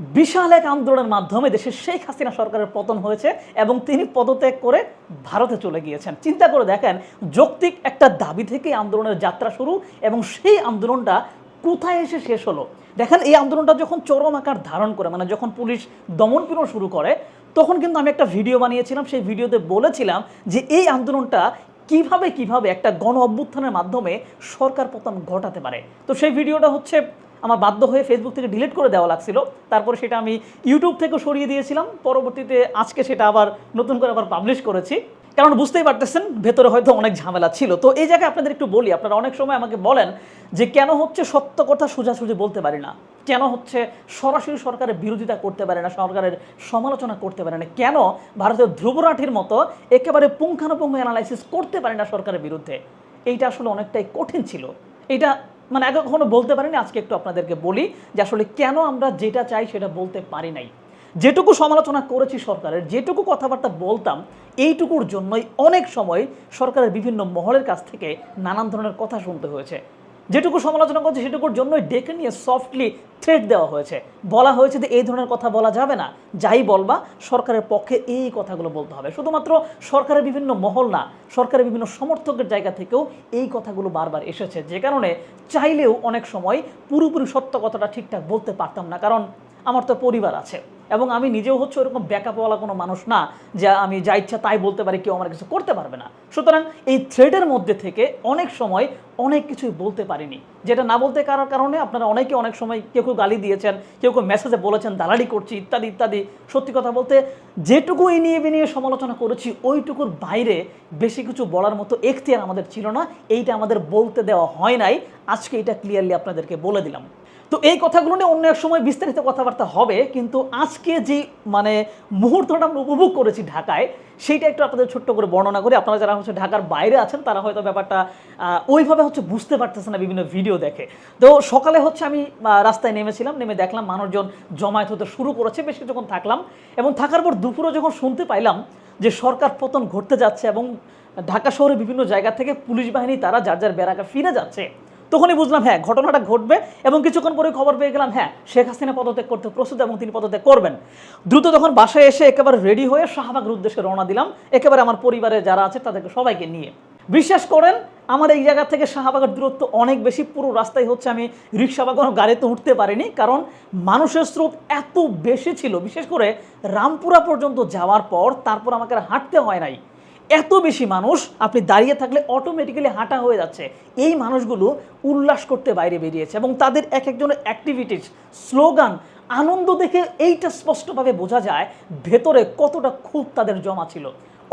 বিশাল এক আন্দোলনের মাধ্যমে দেশের শেখ হাসিনা সরকারের পতন হয়েছে এবং তিনি পদত্যাগ করে ভারতে চলে গিয়েছেন। চিন্তা করে দেখেন, যৌক্তিক একটা দাবি থেকে আন্দোলনের যাত্রা শুরু এবং সেই আন্দোলনটা কোথায় এসে শেষ হলো? দেখেন, এই আন্দোলনটা যখন চরম আকার ধারণ করে মানে যখন পুলিশ দমন পীড়ন শুরু করে, তখন কিন্তু আমি একটা ভিডিও বানিয়েছিলাম, সেই ভিডিওতে বলেছিলাম যে এই আন্দোলনটা কীভাবে কীভাবে একটা গণ অভ্যুত্থানের মাধ্যমে সরকার পতন ঘটাতে পারে। তো সেই ভিডিওটা হচ্ছে আমার বাধ্য হয়ে ফেসবুক থেকে ডিলিট করে দেওয়া লাগছিল। তারপরে সেটা আমি ইউটিউব থেকে সরিয়ে দিয়েছিলাম। পরবর্তীতে আজকে সেটা আবার নতুন করে আবার পাবলিশ করেছি। কারণ বুঝতেই পারতেছেন, ভেতরে হয়তো অনেক ঝামেলা ছিল। তো এই জায়গায় আপনাদের একটু বলি, আপনারা অনেক সময় আমাকে বলেন যে কেন হচ্ছে সত্য কথা সোজাসুজি বলতে পারি না? কেন হচ্ছে সরাসরি সরকারের বিরোধিতা করতে পারে না, সরকারের সমালোচনা করতে পারে না? কেন ভারতের ধ্রুবরাঠির মতো একেবারে পুঙ্খানুপুঙ্খ অ্যানালাইসিস করতে পারে না সরকারের বিরুদ্ধে? এইটা আসলে অনেকটাই কঠিন ছিল। এটা মানে আগে কখনো বলতে পারিনি, আজকে একটু আপনাদেরকে বলি যে আসলে কেন আমরা যেটা চাই সেটা বলতে পারি নাই। যেটুকু সমালোচনা করেছি সরকারের, যেটুকু কথাবার্তা বলতাম, এইটুকুর জন্যই অনেক সময় সরকারের বিভিন্ন মহলের কাছ থেকে নানান ধরনের কথা শুনতে হয়েছে। যেটুকু সমালোচনা করছে সেটুকুর জন্যই ডেকে নিয়ে সফটলি থ্রেট দেওয়া হয়েছে। বলা হয়েছে যে এই ধরনের কথা বলা যাবে না। যাই বলবা, সরকারের পক্ষে এই কথাগুলো বলতে হবে। শুধুমাত্র সরকারের বিভিন্ন মহল না, সরকারের বিভিন্ন সমর্থকের জায়গা থেকেও এই কথাগুলো বারবার এসেছে। যে কারণে চাইলেও অনেক সময় পুরোপুরি সত্য কথাটা ঠিকঠাক বলতে পারতাম না। কারণ আমার তো পরিবার আছে। এবং আমি নিজেও হচ্ছে ওরকম ব্যাকআপওয়ালা কোনো মানুষ না যে আমি যা ইচ্ছা তাই বলতে পারি, কেউ আমার কিছু করতে পারবে না। সুতরাং এই থ্রেডের মধ্যে থেকে অনেক সময় অনেক কিছুই বলতে পারিনি। যেটা না বলতে কারোর কারণে আপনারা অনেকে অনেক সময় কেউ কেউ গালি দিয়েছেন, কেউ কেউ মেসেজে বলেছেন, দালালি করছি, ইত্যাদি ইত্যাদি। সত্যি কথা বলতে যেটুকু এই নিয়ে নিয়ে সমালোচনা করেছি, ওইটুকুর বাইরে বেশি কিছু বলার মতো এখতিয়ার আমাদের ছিল না। এইটা আমাদের বলতে দেওয়া হয় নাই। আজকে এটা ক্লিয়ারলি আপনাদেরকে বলে দিলাম। তো এই কথাগুলো নিয়ে অন্য এক সময় বিস্তারিত কথাবার্তা হবে, কিন্তু আজকে যে মানে মুহূর্তটা আমরা উপভোগ করেছি ঢাকায়, সেইটা একটু আপনাদের ছোট্ট করে বর্ণনা করি। আপনারা যারা হচ্ছে ঢাকার বাইরে আছেন, তারা হয়তো ব্যাপারটা ওইভাবে হচ্ছে বুঝতে পারতেছে না বিভিন্ন ভিডিও দেখে। তো সকালে হচ্ছে আমি রাস্তায় নেমেছিলাম, নেমে দেখলাম মানুষজন জমায়েত হতে শুরু করেছে, বেশ কিছুক্ষণ থাকলাম এবং থাকার পর দুপুরে যখন শুনতে পাইলাম যে সরকার পতন ঘটতে যাচ্ছে এবং ঢাকা শহরে বিভিন্ন জায়গা থেকে পুলিশ বাহিনী, তারা যার যার বেড়াকা ফিরে যাচ্ছে তখনই বুঝলাম হ্যাঁ ঘটনাটা ঘটবে এবং কিছুক্ষণ পরে খবর পেয়ে গেলাম হ্যাঁ শেখ হাসিনা পদত্যাগ করতে প্রস্তুত এবং তিনি পদত্যাগ করবেন। দ্রুত তখন বাসায় এসে একেবারে রেডি হয়ে শাহবাগের উদ্দেশ্যে রওনা দিলাম। একেবারে আমার পরিবারে যারা আছে তাদেরকে সবাইকে নিয়ে। বিশ্বাস করেন, আমার এই জায়গা থেকে শাহবাগের দূরত্ব অনেক বেশি, পুরো রাস্তায় হচ্ছে আমি রিক্সা বা কোনো গাড়িতে উঠতে পারিনি। কারণ মানুষের স্রোত এত বেশি ছিল, বিশেষ করে রামপুরা পর্যন্ত যাওয়ার পর, তারপর আমাকে হাঁটতে হয় নাই। এত বেশি মানুষ, আপনি দাঁড়িয়ে থাকলে অটোমেটিক্যালি হাঁটা হয়ে যাচ্ছে। এই মানুষগুলো উল্লাস করতে বাইরে বেরিয়েছে এবং তাদের এক একজনের অ্যাক্টিভিটিস স্লোগান আনন্দ দেখে এইটা স্পষ্টভাবে বোঝা যায় ভেতরে কতটা খুব তাদের জমা ছিল।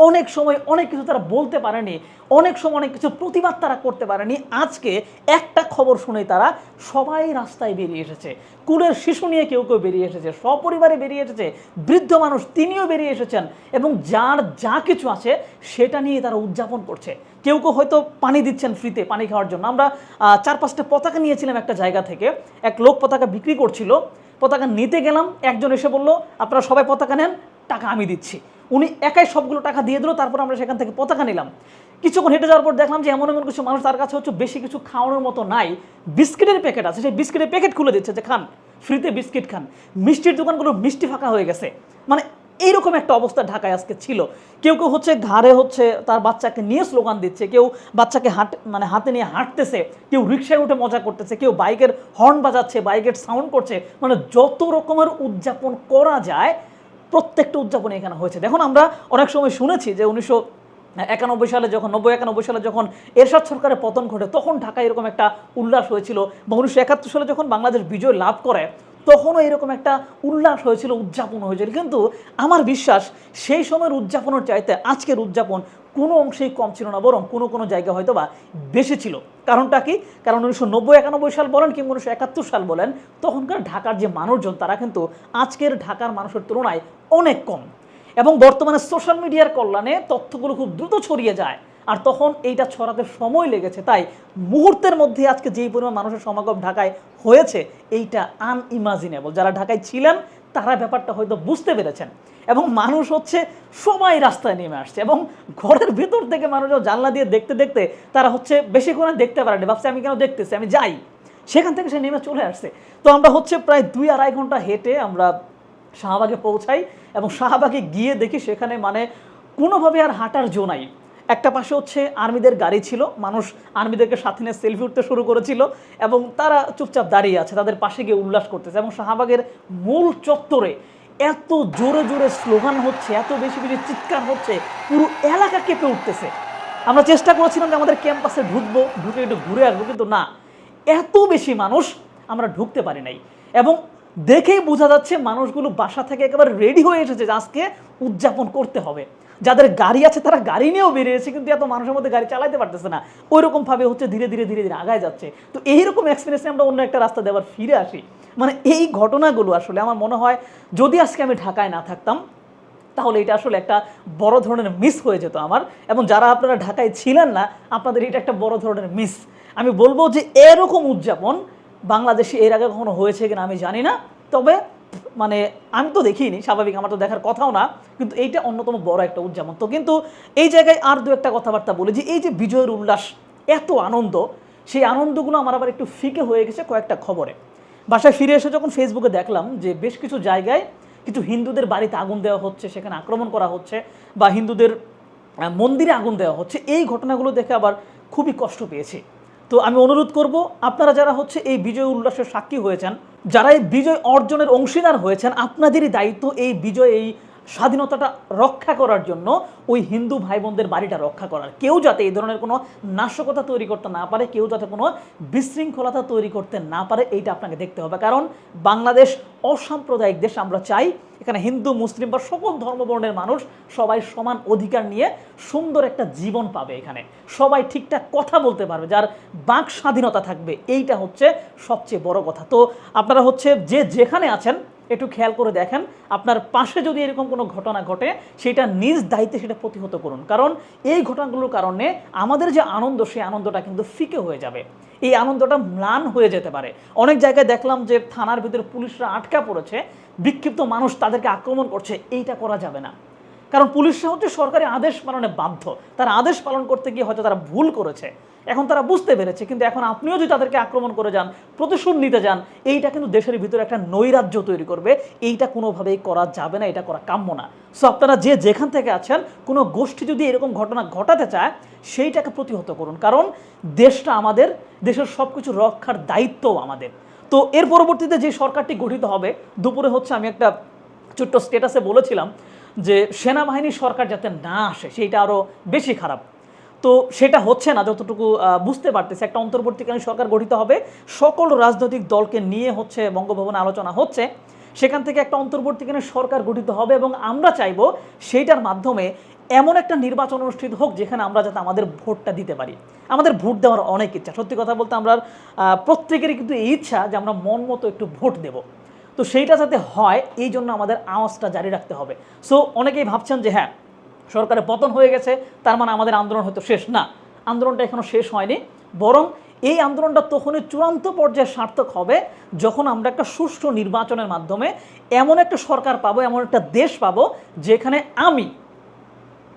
অনেক সময় অনেক কিছু তারা বলতে পারেনি, অনেক সময় অনেক কিছু প্রতিবাদ তারা করতে পারেনি। আজকে একটা খবর শুনে তারা সবাই রাস্তায় বেরিয়ে এসেছে। কুলের শিশু নিয়ে কেউ কেউ বেরিয়ে এসেছে, সপরিবারে বেরিয়ে এসেছে, বৃদ্ধ মানুষ তিনিও বেরিয়ে এসেছেন এবং যার যা কিছু আছে সেটা নিয়ে তারা উদযাপন করছে। কেউ কেউ হয়তো পানি দিচ্ছেন ফ্রিতে, পানি খাওয়ার জন্য। আমরা চার পাঁচটা পতাকা নিয়েছিলাম একটা জায়গা থেকে। এক লোক পতাকা বিক্রি করছিল। পতাকা নিতে গেলাম, একজন এসে বলল, আপনারা সবাই পতাকা নেন, টাকা আমি দিচ্ছি। উনি একাই সবগুলো টাকা দিয়ে দিল, তারপর আমরা সেখান থেকে পতাকা নিলাম। কিছুক্ষণ হেঁটে যাওয়ার পর দেখলাম যে এমন এমন কিছু মানুষ, তার কাছে হচ্ছে বেশি কিছু খাওয়ানোর মতো নাই। বিস্কিটের প্যাকেট আছে, সেই বিস্কিটের প্যাকেট খুলে দিচ্ছে যে খান, ফ্রিতে বিস্কিট খান। মিষ্টির দোকানগুলো মিষ্টি ফাঁকা হয়ে গেছে। মানে এইরকম একটা অবস্থা ঢাকায় আজকে ছিল। কেউ কেউ হচ্ছে ঘাড়ে হচ্ছে তার বাচ্চাকে নিয়ে স্লোগান দিচ্ছে, কেউ বাচ্চাকে হাট মানে হাতে নিয়ে হাঁটতেছে, কেউ রিক্সায় উঠে মজা করতেছে, কেউ বাইকের হর্ন বাজাচ্ছে, বাইকের সাউন্ড করছে। মানে যত রকমের উদযাপন করা যায় প্রত্যেকটা উদযাপন এখানে হয়েছে। দেখুন, আমরা অনেক সময় শুনেছি যে উনিশশো একানব্বই সালে যখন, নব্বই একানব্বই সালে যখন এরশাদ সরকারের পতন ঘটে, তখন ঢাকায় এরকম একটা উল্লাস হয়েছিল বা উনিশশো একাত্তর সালে যখন বাংলাদেশ বিজয় লাভ করে, তখনও এরকম একটা উল্লাস হয়েছিল, উদযাপন হয়েছিল। কিন্তু আমার বিশ্বাস, সেই সময়ের উদযাপনের চাইতে আজকের উদযাপন কোনো অংশেই কম ছিল না, বরং কোনো কোনো জায়গা হয়তো বা বেশি ছিল। কারণটা কি? কারণ উনিশশো নব্বই একানব্বই সাল বলেন কিংবা উনিশশো একাত্তর সাল বলেন, তখনকার ঢাকার যে মানুষজন, তারা কিন্তু আজকের ঢাকার মানুষের তুলনায় অনেক কম। এবং বর্তমানে সোশ্যাল মিডিয়ার কল্যাণে তথ্যগুলো খুব দ্রুত ছড়িয়ে যায়। আর তখন এইটা ছড়াতে সময় লেগেছে। তাই মুহূর্তের মধ্যে আজকে যেই পরিমাণ মানুষের সমাগম ঢাকায় হয়েছে, এইটা আনইমাজিনেবল যারা ঢাকায় ছিলেন তারা ব্যাপারটা হয়তো বুঝতে পেরেছেন। এবং মানুষ হচ্ছে সবাই রাস্তায় নেমে আসছে এবং ঘরের ভেতর থেকে মানুষ জানলা দিয়ে দেখতে দেখতে তারা হচ্ছে বেশিক্ষণ দেখতে পারেনি ভাবছে, আমি কেন দেখতেছি? আমি যাই। সেখান থেকে সে নেমে চলে আসছে। তো আমরা হচ্ছে প্রায় দুই আড়াই ঘণ্টা হেঁটে আমরা শাহবাগে পৌঁছাই এবং শাহবাগে গিয়ে দেখি সেখানে মানে কোনোভাবে আর হাঁটার জো নাই। একটা পাশে হচ্ছে আর্মিদের গাড়ি ছিল, মানুষ আর্মিদেরকে সাথে নিয়ে সেলফি উঠতে শুরু করেছিল এবং তারা চুপচাপ দাঁড়িয়ে আছে, তাদের পাশে গিয়ে উল্লাস করতেছে এবং শাহবাগের মূল চত্বরে এত জোরে জোরে স্লোগান হচ্ছে, এত বেশি বেশি চিৎকার হচ্ছে, পুরো এলাকা কেঁপে উঠতেছে। আমরা চেষ্টা করেছিলাম যে আমাদের ক্যাম্পাসে ঢুকবো, ঢুকে একটু ঘুরে আসব, কিন্তু না, এত বেশি মানুষ আমরা ঢুকতে পারি নাই এবং দেখেই বোঝা যাচ্ছে মানুষগুলো বাসা থেকে একেবারে রেডি হয়ে এসেছে যে আজকে উদযাপন করতে হবে। যাদের গাড়ি আছে, তারা গাড়ি নিয়েও বেরিয়েছে, কিন্তু এত মানুষের মধ্যে গাড়ি চালাতে পারতেছে না। ওই রকম ভাবে হচ্ছে ধীরে ধীরে ধীরে ধীরে আগায় যাচ্ছে। তো এইরকম এক্সপিরিয়েন্সে আমরা অন্য একটা রাস্তা দেওয়ার ফিরে আসি। মানে এই ঘটনাগুলো আসলে আমার মনে হয়, যদি আজকে আমি ঢাকায় না থাকতাম, তাহলে এটা আসলে একটা বড় ধরনের মিস হয়ে যেত আমার। এবং যারা আপনারা ঢাকায় ছিলেন না, আপনাদের এটা একটা বড় ধরনের মিস আমি বলব যে এরকম উদযাপন বাংলাদেশে এর আগে কখনো হয়েছে কিনা আমি জানি না। তবে মানে আমি তো দেখিনি, স্বাভাবিক আমার তো দেখার কথাও না, কিন্তু এইটা অন্যতম বড় একটা উদযাপন। তো কিন্তু এই জায়গায় আর দু একটা কথাবার্তা বলি যে এই যে বিজয়ের উল্লাস, এত আনন্দ, সেই আনন্দগুলো আমার আবার একটু ফিকে হয়ে গেছে কয়েকটা খবরে। বাসায় ফিরে এসে যখন ফেসবুকে দেখলাম যে বেশ কিছু জায়গায় কিছু হিন্দুদের বাড়িতে আগুন দেওয়া হচ্ছে, সেখানে আক্রমণ করা হচ্ছে বা হিন্দুদের মন্দিরে আগুন দেওয়া হচ্ছে, এই ঘটনাগুলো দেখে আবার খুবই কষ্ট পেয়েছি। তো আমি অনুরোধ করব, আপনারা যারা হচ্ছে এই বিজয় উল্লাসের সাক্ষী হয়েছেন যারা এই বিজয় অর্জনের অংশীদার হয়েছেন আপনাদেরই দায়িত্ব এই বিজয় এই স্বাধীনতাটা রক্ষা করার জন্য ওই হিন্দু ভাই বোনদের বাড়িটা রক্ষা করার। কেউ যাতে এই ধরনের কোনো নাশকতা তৈরি করতে না পারে, কেউ যাতে কোনো বিশৃঙ্খলতা তৈরি করতে না পারে, এইটা আপনাকে দেখতে হবে। কারণ বাংলাদেশ অসাম্প্রদায়িক দেশ, আমরা চাই এখানে হিন্দু, মুসলিম বা সকল ধর্মবর্ণের মানুষ সবাই সমান অধিকার নিয়ে সুন্দর একটা জীবন পাবে এখানে। সবাই ঠিকঠাক কথা বলতে পারবে, যার বাক স্বাধীনতা থাকবে, এইটা হচ্ছে সবচেয়ে বড় কথা। তো আপনারা হচ্ছে যে যেখানে আছেন একটু খেয়াল করে দেখেন। আপনার পাশে যদি এরকম কোনো ঘটনা ঘটে, সেটা নিজ দায়িত্বে সেটা প্রতিহত করুন। কারণ এই ঘটনাগুলোর কারণে আমাদের যে আনন্দ, সেই আনন্দটা কিন্তু ফিকে হয়ে যাবে। এই আনন্দটা ম্লান হয়ে যেতে পারে। অনেক জায়গায় দেখলাম যে থানার ভিতরে পুলিশরা আটকা পড়েছে। বিক্ষিপ্ত মানুষ তাদেরকে আক্রমণ করছে। এইটা করা যাবে না। কারণ পুলিশরা হচ্ছে সরকারি আদেশ পালনে বাধ্য। তারা আদেশ পালন করতে গিয়ে হয়তো তারা ভুল করেছে। এখন তারা বুঝতে পেরেছে, কিন্তু এখন আপনিও যদি তাদেরকে আক্রমণ করে যান, প্রতিশোধ নিতে যান, এইটা কিন্তু দেশের ভিতরে একটা নৈরাজ্য তৈরি করবে। এইটা কোনোভাবেই করা যাবে না, এটা করা কাম্য না। সো আপনারা যে যেখান থেকে আছেন, কোনো গোষ্ঠী যদি এরকম ঘটনা ঘটাতে চায়, সেইটাকে প্রতিহত করুন। কারণ দেশটা আমাদের, দেশের সব কিছু রক্ষার দায়িত্বও আমাদের। তো এর পরবর্তীতে যে সরকারটি গঠিত হবে, দুপুরে হচ্ছে আমি একটা ছোট্ট স্টেটাসে বলেছিলাম যে সেনাবাহিনী সরকার যাতে না আসে, সেইটা আরও বেশি খারাপ। তো সেটা হচ্ছে না, যতটুকু বুঝতে পারতেছে, একটা অন্তর্বর্তীকালীন সরকার গঠিত হবে, সকল রাজনৈতিক দলকে নিয়ে হচ্ছে বঙ্গভবনে আলোচনা হচ্ছে, সেখান থেকে একটা অন্তর্বর্তীকালীন সরকার গঠিত হবে এবং আমরা চাইব সেইটার মাধ্যমে এমন একটা নির্বাচন অনুষ্ঠিত হোক যেখানে আমরা যাতে আমাদের ভোটটা দিতে পারি। আমাদের ভোট দেওয়ার অনেক ইচ্ছা। সত্যি কথা বলতে আমরা প্রত্যেকেরই কিন্তু এই ইচ্ছা যে আমরা মন মতো একটু ভোট দেবো। তো সেইটা যাতে হয়, এই জন্য আমাদের আওয়াজটা জারি রাখতে হবে। সো অনেকেই ভাবছেন যে হ্যাঁ সরকারের পতন হয়ে গেছে, তার মানে আমাদের আন্দোলন হয়তো শেষ। না, আন্দোলনটা এখনও শেষ হয়নি। বরং এই আন্দোলনটা তখনই চূড়ান্ত পর্যায়ে সার্থক হবে যখন আমরা একটা সুষ্ঠু নির্বাচনের মাধ্যমে এমন একটা সরকার পাবো, এমন একটা দেশ পাবো, যেখানে আমি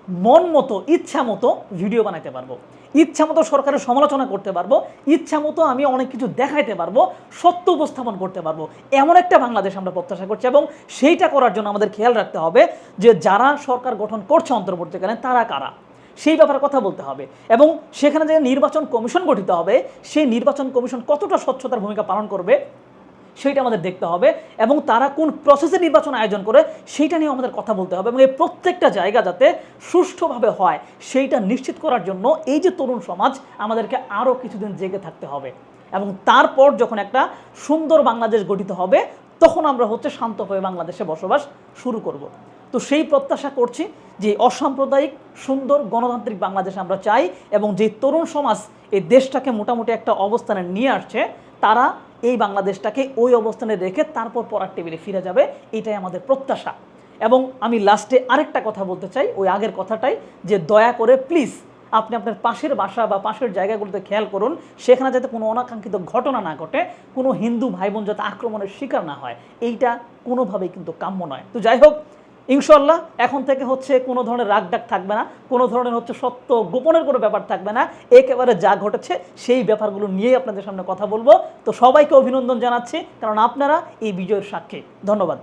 মন মতো, ইচ্ছা মতো ভিডিও বানাইতে পারব। ইচ্ছা মতো সরকারের সমালোচনা করতে পারব ইচ্ছা মতো আমি অনেক কিছু দেখাইতে পারব, সত্য উপস্থাপন করতে পারব। এমন একটা বাংলাদেশ আমরা প্রত্যাশা করছি এবং সেইটা করার জন্য আমাদের খেয়াল রাখতে হবে যে যারা সরকার গঠন করছে অন্তর্বর্তীকালে তারা কারা? সেই ব্যাপারে কথা বলতে হবে এবং সেখানে যে নির্বাচন কমিশন গঠিত হবে, সেই নির্বাচন কমিশন কতটা স্বচ্ছতার ভূমিকা পালন করবে সেইটা আমাদের দেখতে হবে এবং তারা কোন প্রসেসে নির্বাচন আয়োজন করে সেইটা নিয়ে আমাদের কথা বলতে হবে এবং এই প্রত্যেকটা জায়গা যাতে সুষ্ঠুভাবে হয় সেইটা নিশ্চিত করার জন্য এই যে তরুণ সমাজ, আমাদেরকে আরও কিছুদিন জেগে থাকতে হবে এবং তারপর যখন একটা সুন্দর বাংলাদেশ গঠিত হবে, তখন আমরা হচ্ছে শান্ত হয়ে বাংলাদেশে বসবাস শুরু করব। তো সেই প্রত্যাশা করছি যে অসাম্প্রদায়িক, সুন্দর গণতান্ত্রিক বাংলাদেশ আমরা চাই এবং যে তরুণ সমাজ এই দেশটাকে মোটামুটি একটা অবস্থানে নিয়ে আসছে, তারা এই বাংলাদেশটাকে ওই অবস্থানে রেখে তারপর পরার টেবিলে ফিরে যাবে, এটাই আমাদের প্রত্যাশা। এবং আমি লাস্টে আরেকটা কথা বলতে চাই, ওই আগের কথাটাই যে দয়া করে প্লিজ আপনি আপনার পাশের বাসা বা পাশের জায়গাগুলোতে খেয়াল করুন, সেখানে যাতে কোনো অনাকাঙ্ক্ষিত ঘটনা না ঘটে, কোনো হিন্দু ভাই বোন যাতে আক্রমণের শিকার না হয়, এইটা কোনোভাবেই কিন্তু কাম্য নয়। তো যাই হোক ইনশাল্লাহ এখন থেকে হচ্ছে কোনো ধরনের রাগ ডাক থাকবে না, কোনো ধরনের হচ্ছে সত্য গোপনের কোনো ব্যাপার থাকবে না, একেবারে যা ঘটেছে সেই ব্যাপারগুলো নিয়েই আপনাদের সামনে কথা বলব। তো সবাইকে অভিনন্দন জানাচ্ছি, কারণ আপনারা এই বিজয়ের সাক্ষী। ধন্যবাদ।